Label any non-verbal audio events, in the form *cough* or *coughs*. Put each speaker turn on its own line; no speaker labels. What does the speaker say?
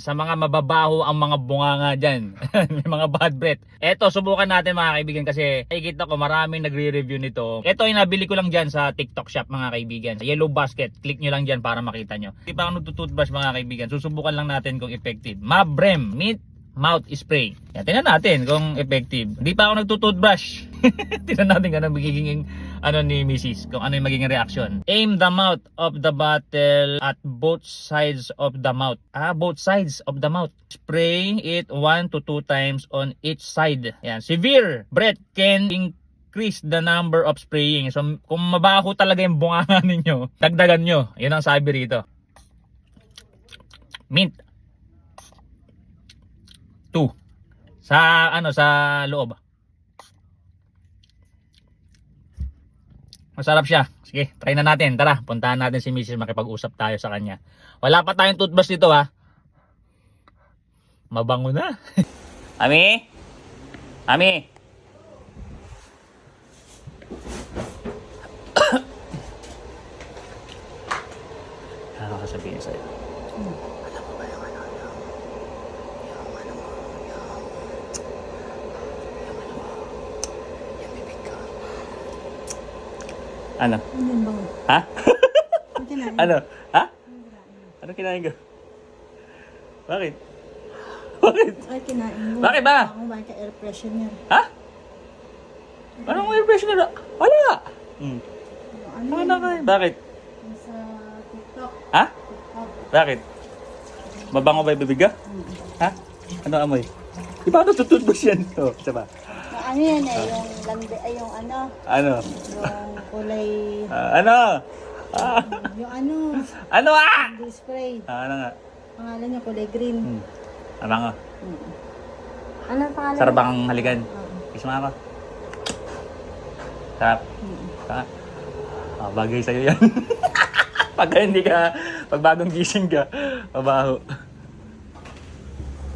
Sa mga mababaho ang mga bunganga dyan. *laughs* May mga bad breath. Eto, subukan natin mga kaibigan kasi nakikita ko maraming nagre-review nito. Eto, ay nabili ko lang dyan sa TikTok shop mga kaibigan. Sa Yellow Basket. Click nyo lang dyan para makita nyo. Hindi pa ako nagtutoothbrush mga kaibigan. Susubukan lang natin kung effective. Mabrem Mint Mouth Spray. Yan, tingnan natin kung effective. Hindi pa ako nagtutoothbrush. *laughs* tingnan natin kung ano magiging ano ni Mrs. Kung ano yung magiging reaction. Aim the mouth of the bottle at both sides of the mouth. Ah, both sides of the mouth. Spray it 1 to 2 times on each side. Yan. Severe breath can increase the number of spraying. So, kung mabaho talaga yung bunganga *laughs* ninyo, dagdagan nyo. Yun ang sabi rito. Mint. 2. Sa ano sa loob. Masarap siya. Sige, try na natin. Tara, puntahan natin si Mrs. makipag-usap tayo sa kanya. Wala pa tayong toothbrush dito ha. Mabango na. *laughs* Ami? Ami? *coughs* Ano ka sabihin sa'yo? Ano?
Ano?
Ha?
Kinain.
Ano? Ha? Ano kinain ko? Bakit? *laughs* Bakit?
Ay, kinain mo.
Bakit ba?
Ako ba ka air freshener?
Ha? Anong air freshener? Wala! Hmm.
Ano
Ano
yun?
na kayo? Bakit?
Sa TikTok.
Ha?
TikTok.
Bakit? Mabango ba yung bibig ka? Ha? Ano amoy? Di ba ano tututbos yan? Oh, isa ba?
Yung ano yan eh, yung lande, ay yung ano,
Ano?
yung kulay,
Ah, ano? Ah,
yung ano,
ano ah?
candy spray.
Ah, ano nga?
Pangalan niya kulay green.
Hmm. Abango.
Mm. Ano ang pangalan?
Sarap bang halikan?
Oo.
Kiss mo ako. Sarap.
Mm.
Sarap. Ah, bagay sa'yo yan. *laughs* pag hindi ka, pag bagong gising ka, mabaho.